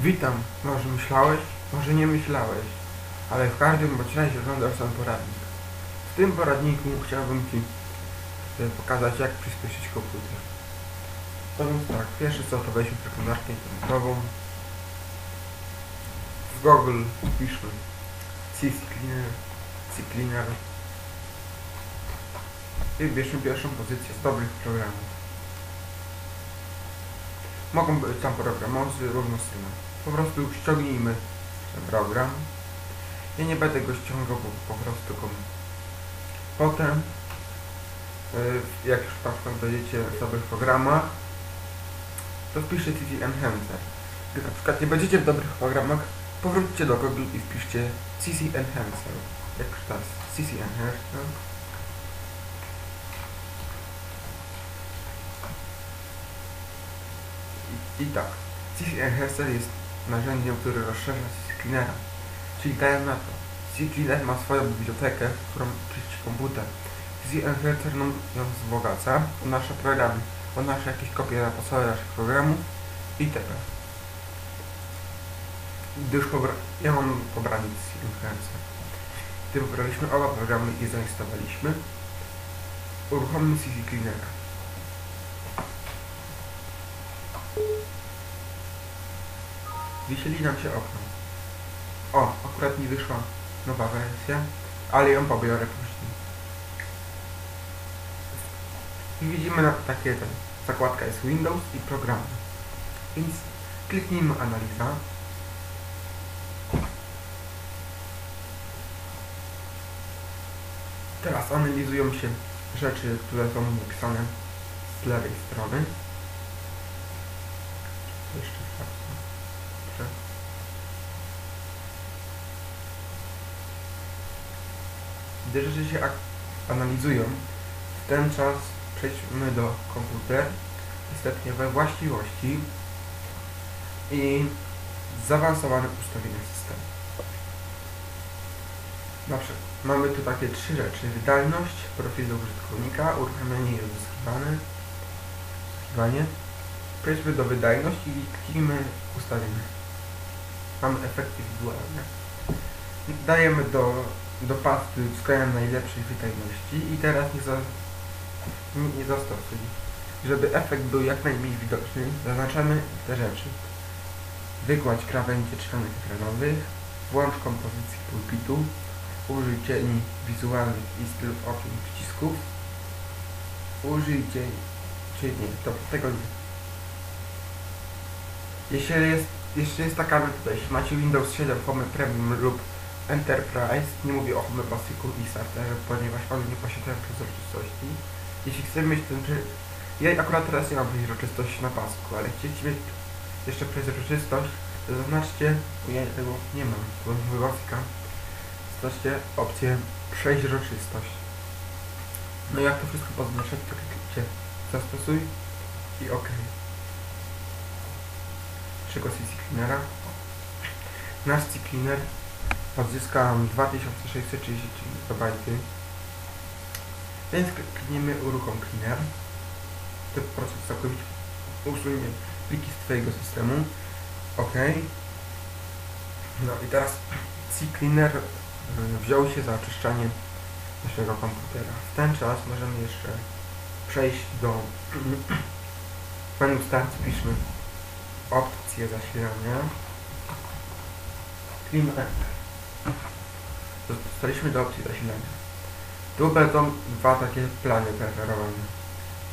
Witam. Może myślałeś, może nie myślałeś, ale w każdym bądź razie oglądasz ten poradnik. W tym poradniku chciałbym Ci e, pokazać, jak przyspieszyć komputer. To więc tak, pierwsze co to weźmy przeglądarkę internetową. W Google wpiszmy CCleaner, CCleaner i wybierzmy pierwszą pozycję z dobrych programów. Mogą być tam programozy różnostronna. Po prostu ściągnijmy ten program. Ja nie będę go ściągał, bo po prostu go... Potem, y, jak już przykład będziecie w dobrych programach, to wpiszcie CC Enhancer. Gdy na przykład nie będziecie w dobrych programach, powróćcie do Google i wpiszcie CC Enhancer. Jak teraz CC Enhancer. I, I tak, CC Enhancer jest narzędziem, które rozszerza CC Cleanera. Czyli daję na to. CC Cleaner ma swoją bibliotekę, którą czyści komputer. CC Enhancer nam ją wzbogaca o nasze programy, o nasze jakieś kopie na podstawie naszych programów itp. Gdy już pobra... Ja mam pobrany CC Enhancer. Gdy pobraliśmy oba programy i zainstalowaliśmy, uruchommy CC Wyświetli nam się okno. O, akurat mi wyszła nowa wersja, ale ją pobiorę później. I widzimy na takie ten, zakładka jest Windows i programy. Więc kliknijmy analiza. Teraz analizują się rzeczy, które są napisane z lewej strony. Jeszcze sprawdzę? Dobrze. Gdy rzeczy się analizują, w ten czas przejdźmy do komputer, następnie we właściwości i zaawansowane ustawienia systemu. Na przykład mamy tu takie trzy rzeczy. Wydajność, profil użytkownika, uruchamianie i odzyskiwane. Przejdźmy do wydajności i kliknijmy ustawienia. Mamy efekty wizualne. Dajemy do, do pasty wskazania najlepszej wydajności i teraz nie, za, nie, nie zastosuj. Żeby efekt był jak najmniej widoczny, zaznaczamy te rzeczy. Wygładź krawędzie czcionek ekranowych, włącz kompozycję pulpitu, użyj cieni wizualnych i stylów okien przycisków, użyj cieni, cieni, to tego nie. Jeśli jest, jeszcze jest taka jeśli macie Windows 7 Home Premium lub Enterprise, nie mówię o Home Basicu i Starterze, ponieważ one nie posiadają przezroczystości. Jeśli chcemy mieć ten... Ja akurat teraz nie mam przezroczystości na pasku, ale chcieliście mieć jeszcze przezroczystość, to zaznaczcie, ja tego nie mam, bo mam Basica. Zaznaczcie opcję przezroczystość. No i jak to wszystko poznaczać, to kliknijcie zastosuj i OK. Czego CC Cleanera? Nasz CC Cleaner odzyska 2633 GB. Więc klikniemy uruchom Cleaner. To proces całkowicie usunie pliki z Twojego systemu. OK. No i teraz CC Cleaner y, wziął się za oczyszczanie naszego komputera. W ten czas możemy jeszcze przejść do menu Start, piszmy opcje zasilania. Clean Enter. Dostaliśmy do opcji zasilania. Tu będą dwa takie plany preferowane.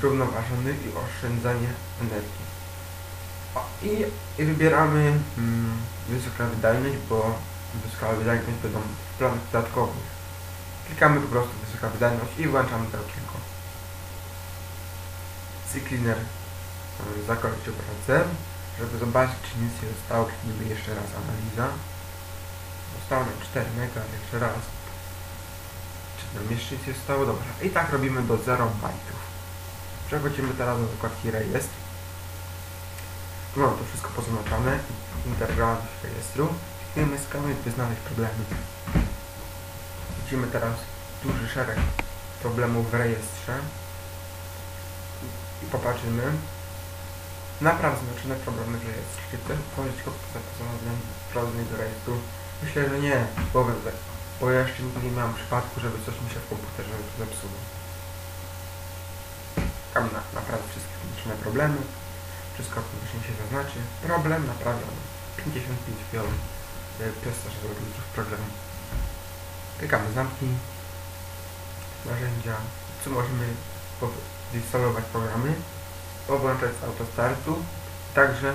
Zrównoważony i oszczędzanie energii. O, i, I wybieramy mm, wysoka wydajność, bo wysoka wydajność będą w planach dodatkowych. Klikamy po prostu wysoka wydajność i włączamy to okienko. Cleaner zakończył pracę. Żeby zobaczyć, czy nic się stało, kliknijmy jeszcze raz analiza. Zostało nam 4 mega, jeszcze raz. Czy nam jeszcze nic się stało? Dobra. I tak robimy do 0 bajtów. Przechodzimy teraz do zakładki rejestr. Tu mam to wszystko poznaczone. Integralność rejestru. Klikniemy skanuj, by znaleźć problemy. Widzimy teraz duży szereg problemów w rejestrze. I popatrzymy. Naprawdę znaczone problemy, że jest. Czy chcesz tworzyć komputer prowadzenie do rejestru? Myślę, że nie, bo, bo ja jeszcze nigdy nie miałem przypadku, żeby coś mi się w komputerze zepsuło. Tam na, naprawdę wszystkie znaczone problemy. Wszystko właśnie się zaznaczy. Problem naprawiony. 55 wiol. Przez to, że zrobił coś programu. Klikamy zamknij. Narzędzia. Tu możemy zinstalować programy. Powłączać z autostartu. Także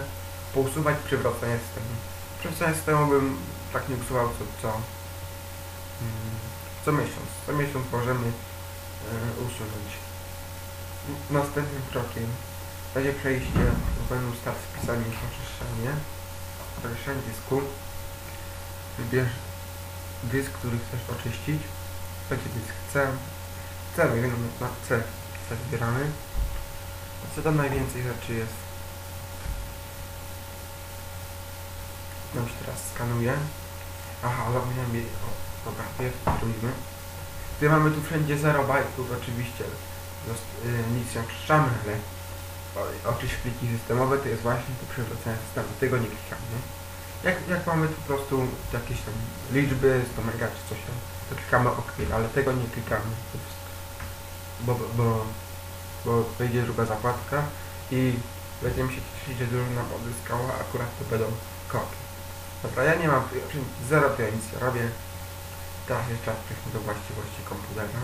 pousuwać przywracanie systemu. Przywracanie systemu bym tak nie usuwał co, co, mm, co miesiąc. Co miesiąc możemy e, usunąć. Następnym krokiem będzie przejście w menu start wpisanie i oczyszczanie. Oczyszczanie dysku. Wybierz dysk, który chcesz oczyścić. Będzie dysk C. C, mówimy na C. C wybieramy. Co tam najwięcej rzeczy jest? No się teraz skanuje. Aha, zapomniałem jej. O, dobra, spróbujmy. Gdy mamy tu wszędzie 0 bajtów, oczywiście zost- y, nic nie oczyszczamy, ale oczyść pliki systemowe to jest właśnie to przywracanie systemu. Tego nie klikamy. Jak, jak mamy tu po prostu jakieś tam liczby, 100 mega czy coś tam, to klikamy OK, ale tego nie klikamy. Bo, bo, bo, wejdzie druga zakładka i będziemy się cieszyć, że dużo nam odzyskała, akurat to będą kopie. Dobra, ja nie mam, zero nie robię. Teraz jeszcze czas przejdźmy do właściwości komputera.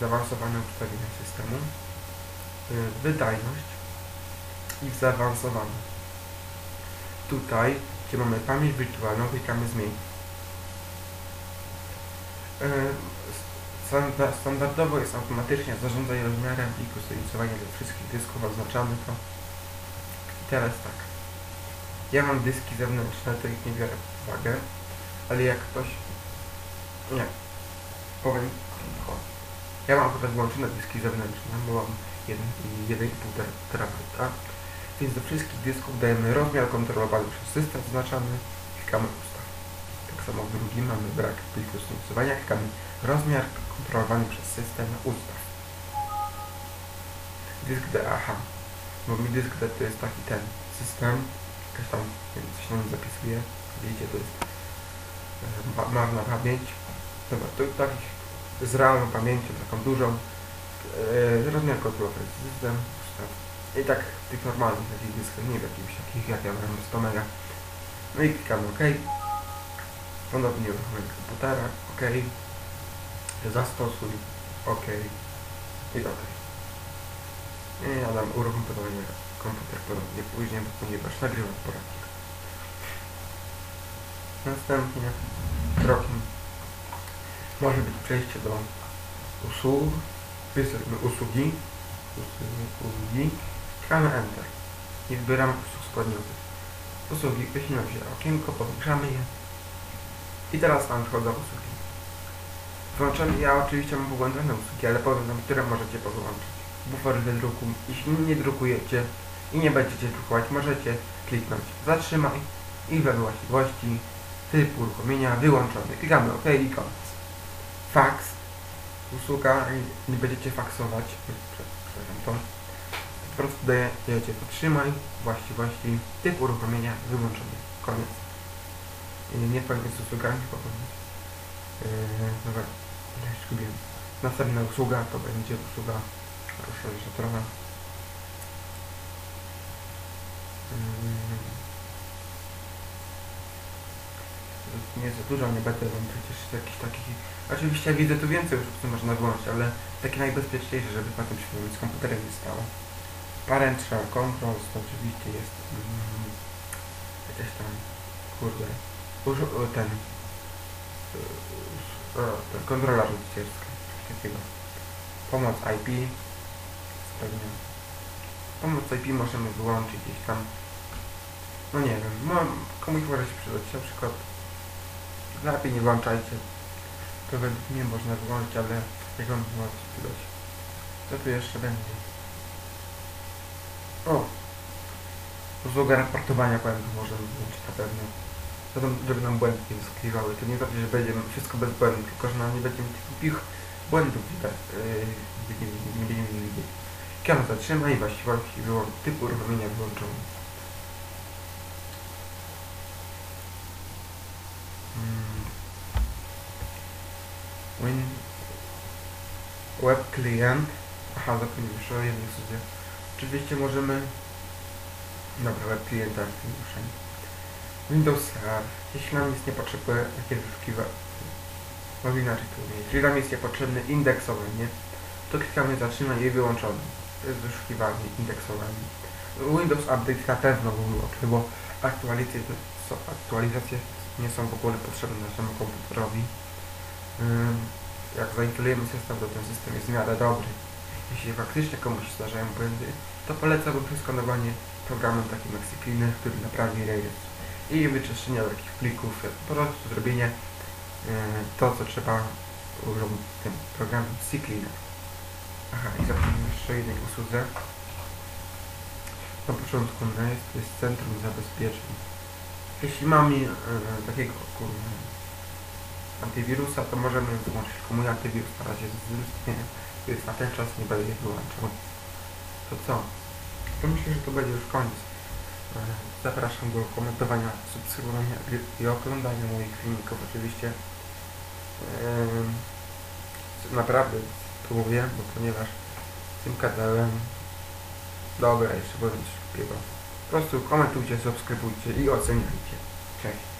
Zaawansowane ustawienia systemu. Y, Wydajność i w zaawansowanym. Tutaj, gdzie mamy pamięć wirtualną, klikamy zmień. Standa- Standardowo jest automatycznie zarządzanie rozmiarem i kustomizowanie dla wszystkich dysków oznaczamy to. I teraz tak. Ja mam dyski zewnętrzne, to ich nie biorę pod uwagę, ale jak ktoś... Nie. Powiem... Ja mam akurat włączone dyski zewnętrzne, bo mam 1,5 terabajta, więc do wszystkich dysków dajemy rozmiar kontrolowany przez system zaznaczamy, klikamy ustaw. Tak samo w drugim mamy brak pliku stosowania, klikamy rozmiar kontrolowany przez system ustaw. Dysk D, aha, bo mi dysk D to jest taki ten system, jakaś tam coś nim zapisuje, widzicie, to jest e, ma- marna pamięć. Dobra, to takich z realną pamięcią, taką dużą, e, rozmiar kontrolowy system, ustaw. I tak tych normalnych takich dyskach, nie w jakichś takich jak ja mam 100 mega. No i klikamy OK. Ponownie uruchomienie komputera, OK. Zastosuj, OK. I OK. I ja dam uruchomienie komputer ponownie później, ponieważ nagrywam poradnik. Następnie krokiem może być przejście do usług. Wpisujemy usługi. Usługi. Klikamy Enter. I wybieramy usług składniowych. Usługi, wyślemy się okienko, powiększamy je. I teraz tam wchodzą usługi. Włączamy, ja oczywiście mam powłączone usługi, ale powiem wam, które możecie podłączyć. Bufor wydruku, jeśli nie drukujecie i nie będziecie drukować, możecie kliknąć zatrzymaj i we właściwości typ uruchomienia wyłączony. Klikamy OK i koniec. Fax, usługa, nie będziecie faksować, przepraszam to, po prostu daje- dajecie zatrzymaj, właściwości, typ uruchomienia wyłączony. Koniec. I nie powiem z usługami, bo yy, dobra, gubiłem. Następna usługa to będzie usługa, trochę. Yy, nie za dużo, nie będę wam przecież jakiś taki... Oczywiście widzę tu więcej usług, co można wyłączyć, ale takie najbezpieczniejsze, żeby tym się z komputerem nie stało. Parental Controls to oczywiście jest mm, tam, kurde, uż- ten, kontrola rodzicielska, takiego. Pomoc IP, pewnie. Pomoc IP możemy wyłączyć gdzieś tam, no nie wiem, komuś może się przydać, na przykład lepiej nie włączajcie, to według mnie można wyłączyć, ale jak może się przydać. Co tu jeszcze będzie? O! Usługa raportowania błędów możemy włączyć na pewno. Zatem, żeby nam błędy nie wyskakiwały. To nie znaczy, że będzie wszystko bez błędów, tylko że nam nie będziemy tych głupich błędów widać. Yy, nie, nie, nie będziemy widzieć. Ściana zatrzyma i właściwości wyłą- typu uruchomienia wyłączone. Mm. Win Web klient. Aha, zapomniałem już o jednej sobie. Oczywiście możemy... Dobra, web klienta tym ruszeniu. Windows. Jeśli nam jest niepotrzebne takie wyszukiwanie. Może inaczej to umieć. Jeżeli nam jest niepotrzebne indeksowanie, to klikamy zatrzymaj i wyłączone. To jest wyszukiwanie, indeksowanie. Windows Update na pewno wyłączy, bo aktualizacje, są, aktualizacje nie są w ogóle potrzebne naszemu komputerowi. Jak zainstalujemy system, to ten system jest w miarę dobry. Jeśli faktycznie komuś zdarzają błędy, to polecałbym przeskanowanie programem takim jak CCleaner, który naprawi rejestr i wyczyszczenie takich plików, po prostu zrobienie yy, to, co trzeba robić tym programem CCleaner. Aha, i zapomniałem jeszcze jednej usłudze. Na początku no jest, to jest Centrum Zabezpieczeń. Jeśli mamy yy, takiego antywirusa, to możemy wyłączyć mój antywirus na razie nie, więc na ten czas nie będę je wyłączał. To co? To myślę, że to będzie już koniec. Zapraszam do komentowania, subskrybowania i- oglądania moich filmików oczywiście. Naprawdę spróbuję, bo ponieważ tym kanałem dobra, jeszcze powiem coś głupiego. Po prostu komentujcie, subskrybujcie i oceniajcie. Cześć.